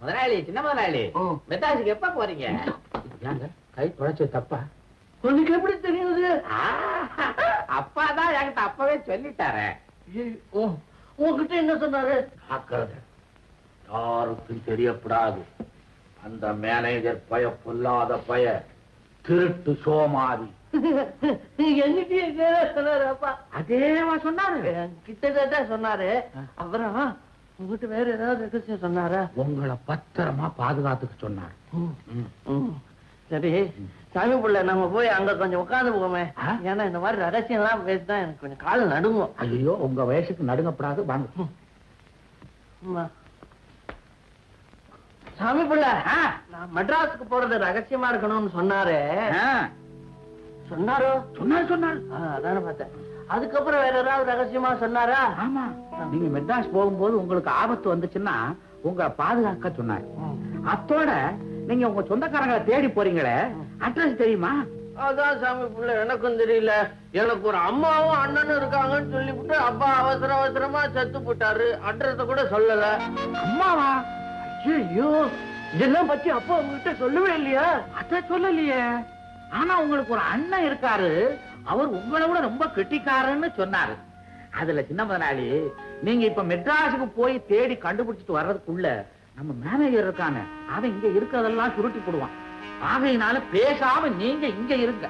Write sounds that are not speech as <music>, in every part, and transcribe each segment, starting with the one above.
முதலாளி சின்ன முதலாளி. ம். மெத்தாஜுக்கு எப்ப போறீங்க? ஏங்க கை தொலைச்ச தப்பா? உனக்கு எப்படி தெரியுது? அப்பா தான் என்கிட்ட அப்பவே சொல்லிட்டாரே. உங்ககிட்ட என்ன சொன்னாரு? ஜாக்கிரதை யாருக்கும் தெரியப்படாது. அந்த மேனேஜர் பய பொல்லாத பய திருட்டு சோமாரி. என்கிட்டயே சொன்னாரு அப்பா. அதேவா சொன்னாரு? கிட்டத்தட்ட சொன்னாரு. அப்புறம் உங்ககிட்ட வேற ஏதாவது ரகசியம் சொன்னாரா? உங்களை பத்திரமா பாதுகாத்துக்க சொன்னார். சரி சாமி புள்ள நம்ம போய் அங்க கொஞ்சம் உட்கார்ந்து போவோமே? ஏன்னா இந்த மாதிரி ரகசியம் எல்லாம் பேசினா எனக்கு கொஞ்சம் கால் நடுங்கும். ஐயோ உங்க வயசுக்கு நடுங்கப்படாது. வாங்க. சாமி புள்ள நான் மெட்ராஸுக்கு போறது ரகசியமா இருக்கணும்னு சொன்னாரு. சொன்னாரோ? சொன்னார் சொன்னார். அதானே பார்த்தேன். அதுக்கப்புறம் வேற ஏதாவது ரகசியமா சொன்னாரா? ஆமா. நீங்க மெட்ராஸ் போகும்போது உங்களுக்கு ஆபத்து வந்துச்சுன்னா உங்களை பாதுகாக்க சொன்னார். அத்தோட நீங்க உங்க சொந்தக்காரங்களை தேடி போறீங்களே அட்ரஸ் தெரியுமா? அதான் சாமி புள்ள எனக்கும் தெரியல. எனக்கு ஒரு அம்மாவும் அண்ணனும் இருக்காங்கன்னு சொல்லிவிட்டு அப்பா அவசர அவசரமா செத்து போட்டாரு. அட்ரஸ கூட சொல்லல. அம்மாவா? ஐயோ இதெல்லாம் பத்தி அப்பா உங்ககிட்ட சொல்லவே இல்லையா. அத சொல்லலையே. ஆனா உங்களுக்கு ஒரு அண்ணன் இருக்காரு. அவர் உங்களை விட ரொம்ப கெட்டிக்காரன்னு சொன்னாரு. அதுல சின்ன முதலாளி நீங்க இப்ப மெட்ராஸுக்கு போய் தேடி கண்டுபிடிச்சிட்டு வர்றதுக்குள்ள நம்ம மேனேஜர் இருக்கானே அவன் இங்க இருக்கிறதெல்லாம் சுருட்டி போடுவான். ஆகையினால பேசாம நீங்க இங்க இருங்க.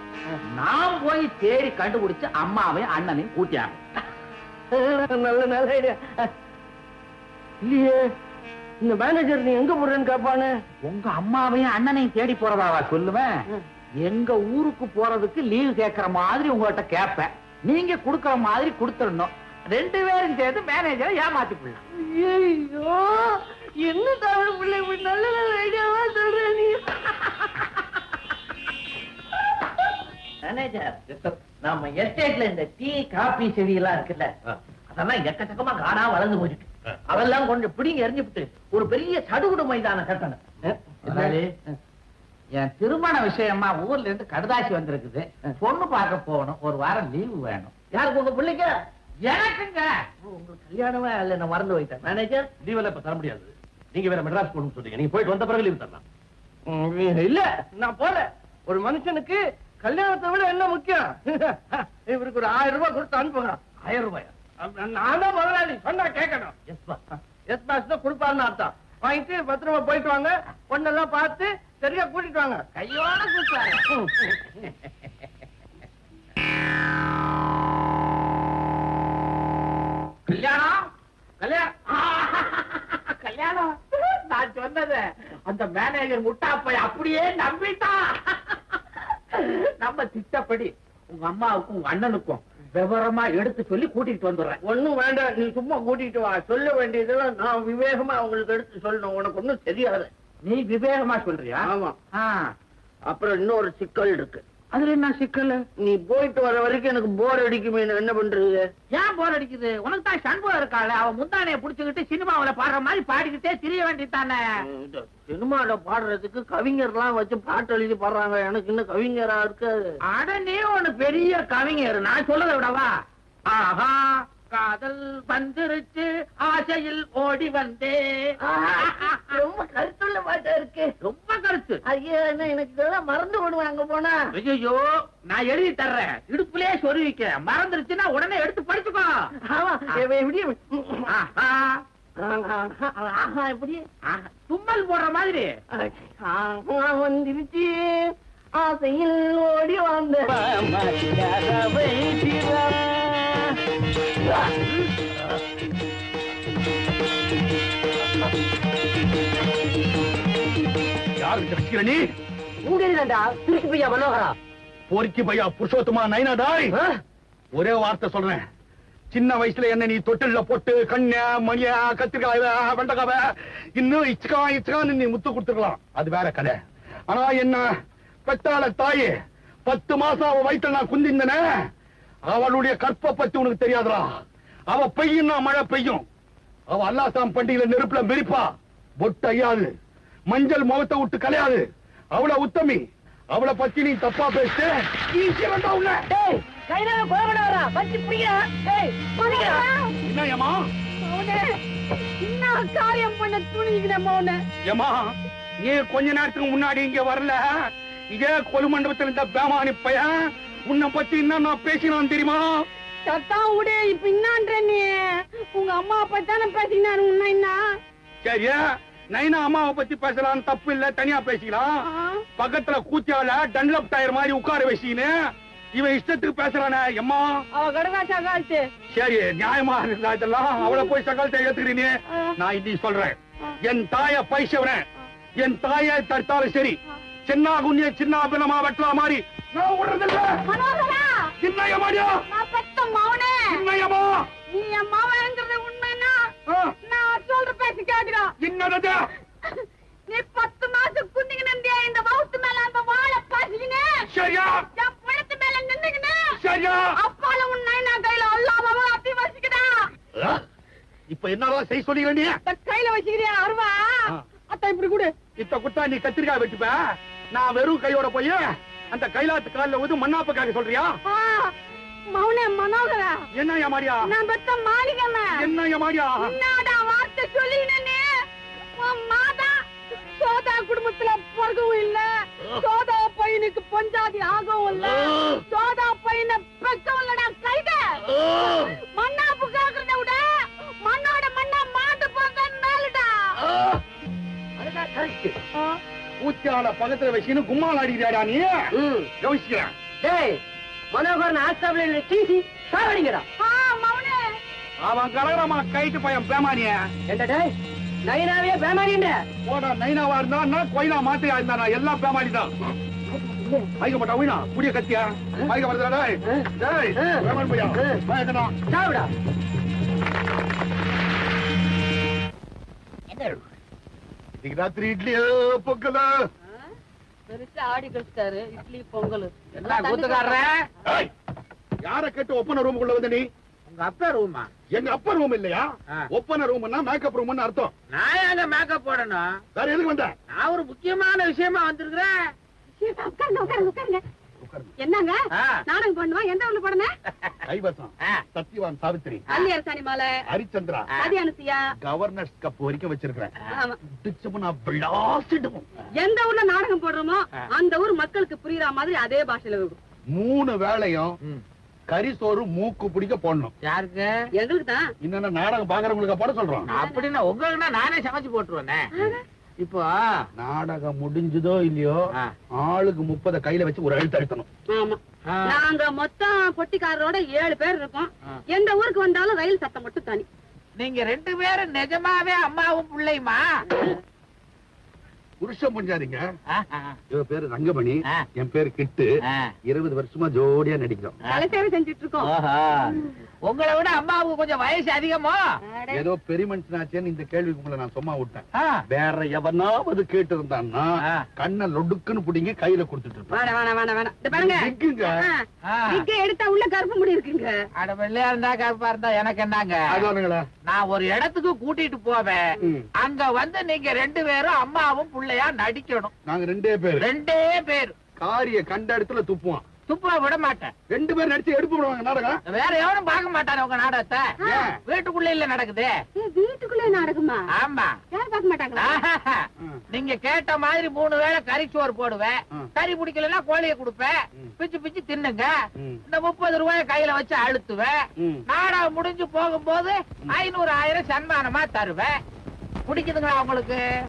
நான் போய் தேடி கண்டுபிடிச்சு அம்மாவையும் அண்ணனையும் கூட்டியாங்க <laughs> நல்ல நல்ல ஐடியா இல்லையே இந்த மேனேஜர் நீ எங்க போறேன்னு கேப்பானு? உங்க அம்மாவையும் அண்ணனையும் தேடி போறதாவா சொல்லுவேன்? எங்க ஊருக்கு போறதுக்கு லீவு கேக்குற மாதிரி உங்கள்ட்ட கேட்பேன் நீங்க குடுக்கற மாதிரி கொடுத்துடணும். ரெண்டு பேரும் சேர்ந்து மேனேஜரை ஏமாத்திக்கலாம் ஐயோ என்ன தமிழ் பிள்ளை இப்படி நல்ல நல்ல ஐடியாவா சொல்ற நீ? மேனேஜர் நாம எஸ்டேட்ல இந்த டீ காபி செடி எல்லாம் இருக்குல்ல அதெல்லாம் எக்கச்சக்கமா காடா வளர்ந்து போயிட்டு அதெல்லாம் கொஞ்சம் பிடிங்க எரிஞ்சுட்டு ஒரு பெரிய சடுகுடு மைதானம் கட்டணும். என் திருமண விஷயமா ஊர்ல இருந்து கடுதாசி வந்திருக்குது. பொண்ணு பார்க்க போகணும். ஒரு வாரம் லீவு வேணும். யாருக்கு? உங்க பிள்ளைங்க எனக்குங்க. உங்களுக்கு கல்யாணமே இல்ல நான் மறந்து போயிட்டேன். மேனேஜர் லீவெல்லாம் இப்ப தர முடியாது. நீங்க வேற மெட்ராஸ் போகணும்னு சொல்றீங்க. நீங்க போயிட்டு வந்த பிறகு லீவ் தரலாம். இல்ல. நான் போல ஒரு மனுஷனுக்கு கல்யாணத்தை விட என்ன முக்கியம்? <laughs> இவருக்கு ஒரு ஆயிரம் ரூபாய் கொடுத்து அனுப்புங்க. ஆயிரம் ரூபாயா? நான் தான் முதலாளி. சொன்னா கேட்கணும். எஸ் பா எஸ் பாஸ் தான் கொடுப்பாருன்னு அர்த்தம். வாங்கிட்டு பத்திரமா போயிட்டு வாங்க. பொண்ணெல்லாம் பார்த்து சரியா கூட்டிட்டு வாங்க. கையோட கூப்பிட்டாரு. கல்யாணம்? கல்யாணம் <laughs> கல்யாணம்? நான் சொன்னது அந்த மேனேஜர் முட்டாப்பை அப்படியே நம்பிட்டான். <laughs> நம்ம திட்டப்படி உங்க அம்மாவுக்கும் உங்க அண்ணனுக்கும் விவரமா எடுத்து சொல்லி கூட்டிட்டு வந்துடுறேன். ஒண்ணும் வேண்டாம். நீ சும்மா கூட்டிட்டு வா. சொல்ல வேண்டியதெல்லாம் நான் விவேகமா அவங்களுக்கு எடுத்து சொல்லணும். உனக்கு ஒண்ணும் தெரியாது. நீ விவேகமா சொல்றியா? ஆமா. அப்புறம் இன்னொரு சிக்கல் இருக்கு. அதுல என்ன சிக்கல்? நீ போயிட்டு வர வரைக்கும் எனக்கு போர் அடிக்குமே என்ன பண்றது? ஏன் போர் அடிக்குது? உனக்கு தான் சண்பகம் இருக்காள. அவ முந்தானைய புடிச்சுக்கிட்டு சினிமாவுல பாடுற மாதிரி பாடிக்கிட்டே திரிய வேண்டியதானே இந்த சினிமால பாடுறதுக்கு கவிஞர்லாம் வச்சு பாட்டு எழுதி பாடுறாங்க. எனக்கு இன்னும் கவிஞரா இருக்காது. அட நீ ஒண்ணு பெரிய கவிஞர். நான் சொல்லதை விடவா? ஆஹா. காதல் வந்துருச்சு ஆசையில் ஓடி வந்தே ரொம்ப கருத்துள்ள பாட்டா இருக்கு ரொம்ப கருத்து ஐயா என்ன எனக்கு இதெல்லாம் மறந்து விடுவேன் அங்க போனா ஐயோ நான் எழுதி தர்றேன் இடுப்புலயே சொருவிக்க மறந்துருச்சுன்னா உடனே எடுத்து படிச்சுக்கோ ஆமா எப்படி ஆஹா, ஆஹா எப்படி. தும்மல் போடுற மாதிரி ஆஹா வந்துருச்சு ஆசையில் ஓடி வந்த யாருக்கு ரசிக்கிற நீ உங்கடா திருச்சி பையா மனோகரா. போரிக்கு பையா புருஷோத்தமா நைனாதாய்? ஒரே வார்த்தை சொல்றேன். சின்ன வயசுல என்ன நீ தொட்டில்ல போட்டு கண்ண மணிய கத்திரிக்காய் வெண்டக்காவ இன்னும் இச்சுக்கா இச்சுக்கான்னு நீ முத்து கொடுத்துக்கலாம் அது வேற கதை. ஆனா என்ன பெத்தாள தாயே பத்து மாசம் அவ வயிற்றுல நான் குந்திந்தனே அவளுடைய கற்ப பத்தி உனக்கு தெரியாதுடா. அவ பெய்யும்னா மழை பெய்யும். அவ அல்லாசாம் பண்டிகையில நெருப்புல மெரிப்பா. பொட்டு ஐயாது மஞ்சள் முகத்தை விட்டு கலையாது. அவள உத்தமி. அவளை பத்தி நீ தப்பா பேசிட்டு நீ கொஞ்ச நேரத்துக்கு முன்னாடி இங்க வரல. இதே கொலு மண்டபத்தில் இந்த பேமானி பையன் உன்னை பத்தி என்ன நான் பேசினான் தெரியுமா? சத்தா விடு இப்ப என்னான்ற நீ? உங்க அம்மா அப்பா தானே பேசினாரு உன்ன சரியா? நைனா அம்மாவை பத்தி பேசலாம் தப்பு இல்ல தனியா பேசிக்கலாம்? பக்கத்துல கூத்தியால டன்லப் டயர் மாதிரி உட்கார வச்சின்னு இவன் இஷ்டத்துக்கு பேசுறானே எம்மா? அவ கடகா சகாலத்து. சரி நியாயமா இருந்தா இதெல்லாம் அவளை போய் சகாலத்தை ஏத்துக்கிறீனே நான் இன்னி சொல்றேன். என் தாய பைசவன என் தாயை தடுத்தாலும் சரி. சின்ன குஞ்சிய சின்ன பின்னமா வெட்டலா மாதிரி. நான் விடுறதில்ல மனோகரா! சின்னையமாடியா நான் பெத்த மௌனே சின்னையமா நீ என் மாவன்ங்கிறது உண்மைன்னா நான் சொல்ற பேச்சு கேட்டுக்கோ என்னது? நீ பத்து மாசம் குந்திக்கினே இந்த வவுத்து மேல அந்த வாழை பாசிக்கினே. சரியா? என் பழத்து மேல நின்னுக்கினே. சரியா? அப்பால உன் நைனா கையில அல்லாம அப்படி வச்சுக்கிட்டா இப்ப என்னதான் செய்ய சொல்லி வேண்டிய கையில வச்சுக்கிறியா அருவா. அத்தை இப்படி கொடு. இத்த குட்டா நீ கத்திரிக்காய் வெட்டுப்ப? நான் வெறும் கையோட போய் அந்த கைலாத்து கால்ல வந்து மண்ணாப்புக்காக சொல்றியா? ஆ, மௌனே மனோகரா. என்ன மாடியா நான் பெத்த மாளிகமே என்ன மாடியா என்னடா வார்த்தை சொல்லினே மாதா சோதா குடும்பத்துல பிறகவும் இல்ல. சோதா பையனுக்கு பஞ்சாதி ஆகவும் இல்ல. சோதா பையனை பெக்கவும் இல்லடா கைத. மண்ணாப்பு கேக்குறத விட மண்ணோட மண்ணா மாட்டு போக மேலடா. அதுதான் கரெக்ட் ஊத்தியால பக்கத்துல வச்சுன்னு கும்மால் அடிக்கிறாடா நீ? கவனிச்சுக்கிறேன் டேய் மனோகரன் ஆஸ்தாபில சீசி சாவடிங்கடா அவன் கலகரமா கைட்டு பையன் பேமானிய. என்ன டேய் நைனாவே பேமாரிண்ட போடா நைனாவா இருந்தா நான் கொயினா மாத்தியா இருந்தா நான் எல்லாம் பேமாடி தான். மைக்க மாட்டா உயினா புடிய கத்தியா? வருதா டேய். டேய் பேமாடி பையா பயக்கடா சாவடா. இன்னைக்கு ராத்திரி இட்லியோ பொங்கல. பெருசா ஆடி கழிச்சிட்டாரு. இட்லி பொங்கல். என்ன கூத்துக்காரர? யார கேட்டு ஒப்பன ரூமுக்குள்ள வந்து நீ? உங்க அப்பா ரூமா எங்க அப்பா ரூம் இல்லையா. ஒப்பன ரூம்னா மேக்கப் ரூம்னு அர்த்தம். நான் எங்க மேக்கப் போடணும்? வேற எதுக்கு வந்த? நான் ஒரு முக்கியமான விஷயமா வந்திருக்கிறேன். உட்காருங்க உட்காருங்க உட்காருங்க. என்னங்க. நாடகம் பண்ணுவா எந்த ஊர்ல போடணும்? கைவசம். சத்யவான் சாவித்திரி. அல்லி அரசாணி மாலை. ஹரிச்சந்திரா. சதி அனுசியா. கவர்னர்ஸ் கப் வரைக்கும் வச்சிருக்கிறேன். ஆமா. டிச்சுப்பு நான் விளாசிடுவோம் எந்த ஊர்ல நாடகம் போடுறோமோ. அந்த ஊர் மக்களுக்கு புரியுற மாதிரி அதே பாஷையில இருக்கும். மூணு வேளையும். கறி சோறு மூக்கு பிடிக்க போடணும். யாருக்கு? எங்களுக்கு தான் என்னென்ன நாடகம் பாக்குறவங்களுக்கு போட சொல்றோம். அப்படின்னா உங்களுக்கு நானே சமைச்சு போட்டுருவேனே. இப்போ நாடகம் முடிஞ்சதோ இல்லையோ. ஆளுக்கு முப்பத கையில வச்சு ஒரு எழுத்து அழுத்தணும். நாங்க மொத்தம் பொட்டிக்காரரோட ஏழு பேர் இருக்கோம். எந்த ஊருக்கு வந்தாலும் ரயில் சத்தம் மட்டும் தனி நீங்க ரெண்டு பேரும் நிஜமாவே அம்மாவும் பிள்ளையுமா புருஷன் புஞ்சாதீங்க ஆஹா. இவ பேரு ரங்கமணி. என் பேரு கிட்டு. இருபது வருஷமா ஜோடியா நடிக்கிறோம். கலைசேவை செஞ்சுட்டு இருக்கோம். உங்களை விட அம்மாவுக்கு கொஞ்சம் வயசு அதிகமோ? ஏதோ பெரிய மனுஷனாச்சேன்னு இந்த கேள்விக்கு உங்களை நான் சும்மா விட்டேன். வேற எவனாவது கேட்டு இருந்தான்னா. கண்ணை லொடுக்குன்னு புடிங்க கையில கொடுத்துட்டு இருப்பேன் வேணாம் வேணாம் வேணாம் பாருங்க. எடுத்தா உள்ள கருப்பு முடி இருக்குங்க. அட வெள்ளையா இருந்தா கருப்பா இருந்தா எனக்கு என்னங்க? அதானுங்களா? நான் ஒரு இடத்துக்கு கூட்டிட்டு போவேன். அங்க வந்து நீங்க ரெண்டு பேரும் அம்மாவும் புள்ளையா நடிக்கணும். நாங்க ரெண்டே பேரு. ரெண்டே பேர். காரிய கண்ட இடத்துல துப்புவோம். துப்புற விட மாட்டேன். ரெண்டு பேர் நடிச்சு எடுப்பு விடுவாங்க நாடகம். வேற எவனும் பார்க்க மாட்டானே உங்க நாடகத்தை? வீட்டுக்குள்ள இல்ல நடக்குது. வீட்டுக்குள்ளே நாடகமா? ஆமா. யாரும் பார்க்க மாட்டாங்களா. நீங்க கேட்ட மாதிரி மூணு வேளை கறி சோறு போடுவேன். கறி பிடிக்கலன்னா கோழிய கொடுப்பேன். பிச்சு பிச்சு தின்னுங்க. இந்த முப்பது ரூபாய கையில வச்சு அழுத்துவேன். நாடகம் முடிஞ்சு போகும்போது ஐநூறு ஆயிரம் சன்மானமா தருவேன். பிடிக்குதுங்களா உங்களுக்கு?